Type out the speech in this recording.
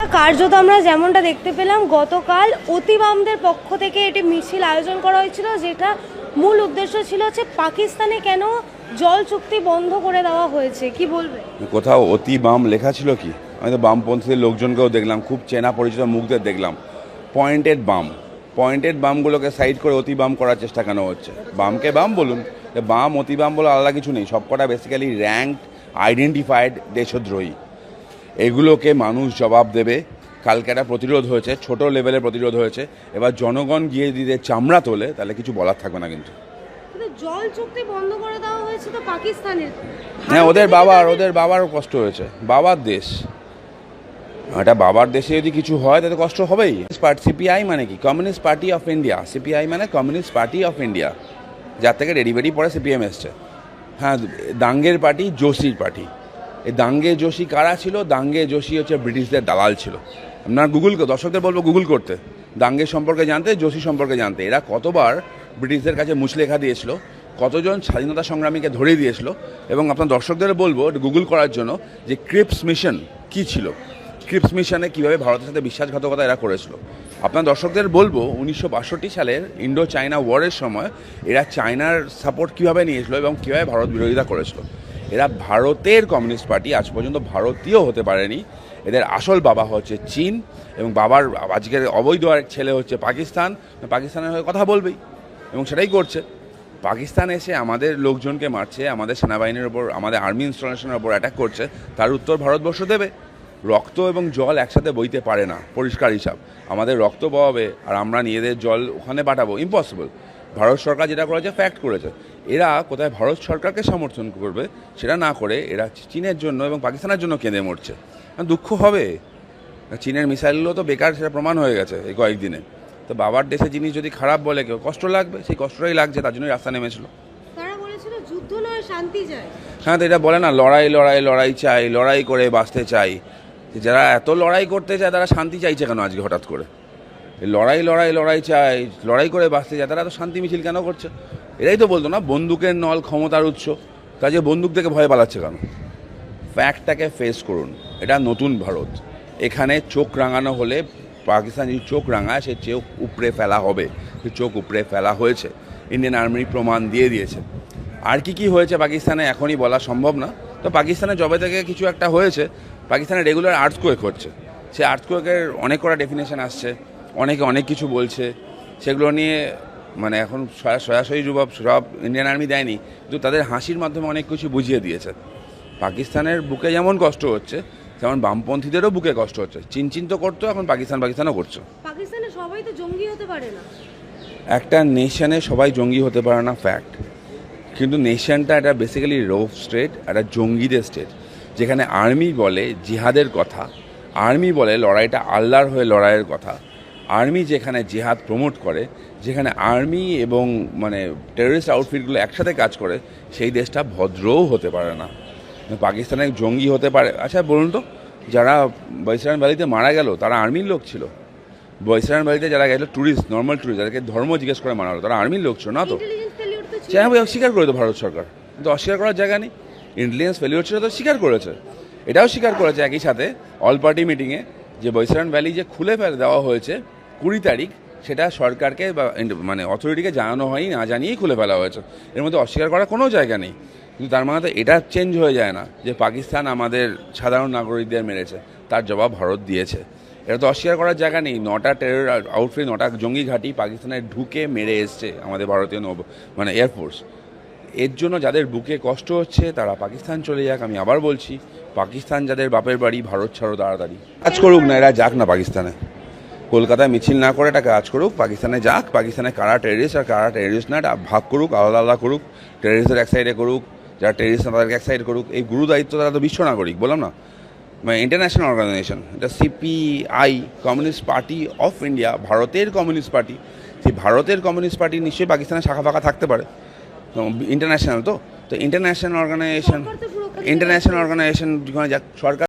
কার্যত আমরা যেমনটা দেখতে পেলাম, গতকাল অতিবামদের পক্ষ থেকে এটি মিছিল আয়োজন করা হয়েছিল, যেটা মূল উদ্দেশ্য ছিল হচ্ছে পাকিস্তানে কেন জল চুক্তি বন্ধ করে দেওয়া হয়েছে। কি বলবে? কোথাও অতি বাম লেখা ছিল কি? আমি তো বামপন্থীদের লোকজনকেও দেখলাম, খুব চেনা পরিচিত মুখদের দেখলাম। পয়েন্টেড বাম। পয়েন্টেড বামগুলোকে সাইড করে অতি বাম করার চেষ্টা কেন হচ্ছে? বামকে বাম বলুন। বাম অতি বাম বলে আলাদা কিছু নেই, সবকটা বেসিক্যালি র্যাঙ্ক আইডেন্টিফাইড দেশদ্রোহী। এগুলোকে মানুষ জবাব দেবে। কালকে একটা প্রতিরোধ হয়েছে ছোট লেভেলের প্রতিরোধ হয়েছে। এবার জনগণ গিয়ে দিতে চামড়া তোলে তাহলে কিছু বলার থাকবে না কিন্তু। জল চুক্তি বন্ধ করে দেওয়া হয়েছে তো পাকিস্তানের। হ্যাঁ ওদের বাবার ওদের বাবারও কষ্ট হয়েছে। বাবার দেশ। এটা বাবার দেশে যদি কিছু হয় তাতে কষ্ট হবেই। সিপিআই মানে কি? Communist party of India CPI মানে কমিউনিস্ট পার্টি অফ ইন্ডিয়া যার থেকে রেডিবেডি পরে সিপিএম এসছে। হ্যাঁ দাঙ্গের পার্টি যোশীর পার্টি এই দাঙ্গে যোশী কারা ছিল? দাঙ্গে যোশী হচ্ছে ব্রিটিশদের দালাল ছিল। আপনার গুগল দর্শকদের বলব গুগল করতে। দাঙ্গে সম্পর্কে জানতে যোশী সম্পর্কে জানতে। এরা কতবার ব্রিটিশদের কাছে মুচলেখা দিয়েছিল, কতজন স্বাধীনতা সংগ্রামীকে ধরিয়ে দিয়েছিল এবং আপনার দর্শকদের বলব গুগল করার জন্য যে ক্রিপস মিশন কি ছিল? ক্রিপস মিশনে কীভাবে ভারতের সাথে বিশ্বাসঘাতকতা এরা করেছিল? আপনার দর্শকদের বলব উনিশশো বাষট্টি সালের ইন্ডো চায়না ওয়ারের সময় এরা চায়নার সাপোর্ট কীভাবে নিয়েছিল এবং কীভাবে ভারত বিরোধিতা করেছিল? এরা ভারতের কমিউনিস্ট পার্টি, আজ পর্যন্ত ভারতীয় হতে পারেনি। এদের আসল বাবা হচ্ছে চীন এবং বাবার আজকের অবৈধ ছেলে হচ্ছে পাকিস্তান। পাকিস্তানের হয়ে কথা বলবেই এবং সেটাই করছে। পাকিস্তান এসে আমাদের লোকজনকে মারছে, আমাদের সেনাবাহিনীর ওপর, আমাদের আর্মি ইনস্টলেশনের ওপর অ্যাটাক করছে। তার উত্তর ভারতবর্ষ দেবে। রক্ত এবং জল একসাথে বইতে পারে না, পরিষ্কার হিসাব। আমাদের রক্ত বওয়াবে আর আমরা নিজেদের জল ওখানে পাঠাবো। ইম্পসিবল ভারত সরকার যেটা করেছে ফ্যাক্ট করেছে। এরা কোথায় ভারত সরকারকে সমর্থন করবে সেটা না করে এরা চীনের জন্য এবং পাকিস্তানের জন্য কেঁদে মরছে। দুঃখ হবে। চীনের মিসাইলগুলো তো বেকার সেটা প্রমাণ হয়ে গেছে এই কয়েকদিনে। তো বাবার দেশে জিনিস যদি খারাপ বলে কেউ কষ্ট লাগবে সেই কষ্টটাই লাগছে তার জন্যই রাস্তা নেমেছিল। তারা বলেছিল যুদ্ধ নয় শান্তি চাই। হ্যাঁ তো এটা বলে না লড়াই লড়াই লড়াই চাই লড়াই করে বাঁচতে চাই। যারা এত লড়াই করতে চায় তারা শান্তি চাইছে কেন আজকে হঠাৎ করে? লড়াই লড়াই লড়াই চাই, লড়াই করে বাঁচতে চায় তারা এত শান্তি মিছিল কেন করছে? এরাই তো বলতো না, বন্দুকের নল ক্ষমতার উৎস, কাজে বন্দুক থেকে ভয় পালাচ্ছে কেন? ফ্যাক্টটাকে ফেস করুন, এটা নতুন ভারত। এখানে চোখ রাঙানো হলে, পাকিস্তান যদি চোখ রাঙায়, সে চোখ উপড়ে ফেলা হবে, সে চোখ উপড়ে ফেলা হয়েছে। ইন্ডিয়ান আর্মি প্রমাণ দিয়ে দিয়েছে। আর কি কি হয়েছে পাকিস্তানে এখনই বলা সম্ভব না, তো পাকিস্তানে জবে থেকে কিছু একটা হয়েছে, পাকিস্তানে রেগুলার আর্থকোয়েক হচ্ছে। সে আর্থকোয়েকের অনেক কটা ডেফিনেশন আসছে। অনেকে অনেক কিছু বলছে। সেগুলো নিয়ে মানে এখন সরা- সরাসরি যুবক সব ইন্ডিয়ান আর্মি দেয়নি। কিন্তু তাদের হাসির মাধ্যমে অনেক কিছু বুঝিয়ে দিয়েছে। পাকিস্তানের বুকে যেমন কষ্ট হচ্ছে তেমন বামপন্থীদেরও বুকে কষ্ট হচ্ছে। চিনচিন তো করতো এখন পাকিস্তান পাকিস্তানও করছে। পাকিস্তানে সবাই তো জঙ্গি হতে পারে না। একটা নেশনে সবাই জঙ্গি হতে পারে না ফ্যাক্ট কিন্তু নেশনটা একটা বেসিক্যালি রোভ স্টেট একটা জঙ্গিদের স্টেট যেখানে আর্মি বলে জিহাদের কথা। আর্মি বলে লড়াইটা আল্লাহর হয়ে লড়াইয়ের কথা। আর্মি যেখানে জিহাদ প্রমোট করে যেখানে আর্মি এবং মানে টেররিস্ট আউটফিটগুলো একসাথে কাজ করে সেই দেশটা ভদ্রও হতে পারে না। পাকিস্তানে জঙ্গি হতে পারে। আচ্ছা বলুন তো যারা বৈশান ভ্যালিতে মারা গেল তারা আর্মির লোক ছিল? বৈশান ভ্যালিতে যারা গেল ট্যুরিস্ট নর্মাল ট্যুরিস্ট যাদেরকে ধর্ম জিজ্ঞেস করে মারা হলো তারা আর্মির লোক ছিল না তো? আমি অস্বীকার করে তো ভারত সরকার। কিন্তু অস্বীকার করার জায়গা নেই। ইন্টেলিজেন্স ফেলিওর ছিল তো স্বীকার করেছে। এটাও স্বীকার করেছে একই সাথে অল পার্টি মিটিংয়ে যে বৈশারণ ভ্যালি যে খুলে ফেলে দেওয়া হয়েছে কুড়ি তারিখ সেটা সরকারকে বা মানে অথরিটিকে জানানো হয়নি, না জানিয়েই খুলে ফেলা হয়েছে। এর মধ্যে অস্বীকার করার কোনো জায়গা নেই। কিন্তু তার মানে তো এটা চেঞ্জ হয়ে যায় না যে পাকিস্তান আমাদের সাধারণ নাগরিকদের মেরেছে, তার জবাব ভারত দিয়েছে। এটা তো অস্বীকার করার জায়গা নেই। নটা টেরর আউটফিট নটা জঙ্গি ঘাঁটি পাকিস্তানে ঢুকে মেরে এসছে আমাদের ভারতীয় নৌ মানে এয়ারফোর্স এর জন্য যাদের বুকে কষ্ট হচ্ছে, তারা পাকিস্তান চলে যাক, আমি আবার বলছি, পাকিস্তান যাদের বাপের বাড়ি, ভারত ছাড়ো তাড়াতাড়ি। কাজ করুক না, এরা যাক না পাকিস্তানে। কলকাতায় মিছিল না করে এটা কাজ করুক পাকিস্তানে যাক পাকিস্তানে কারা টেরিস্ট আর কারা টেরিস্ট না এটা ভাগ করুক আলাদা আলাদা করুক টেরিস্টদের এক সাইডে করুক যারা টেরিস্ট না তাদেরকে এক সাইড করুক এই গুরু দায়িত্ব তারা তো বিশ্ব নাগরিক বললাম না? মানে ইন্টারন্যাশনাল অর্গানাইজেশন এটা CPI communist party of India ভারতের কমিউনিস্ট পার্টি সেই ভারতের কমিউনিস্ট পার্টি নিশ্চয়ই পাকিস্তানের শাখা ফাঁকা থাকতে পারে ইন্টারন্যাশনাল তো তো ইন্টারন্যাশনাল অর্গানাইজেশন ইন্টারন্যাশনাল অর্গানাইজেশন যেখানে যাক সরকার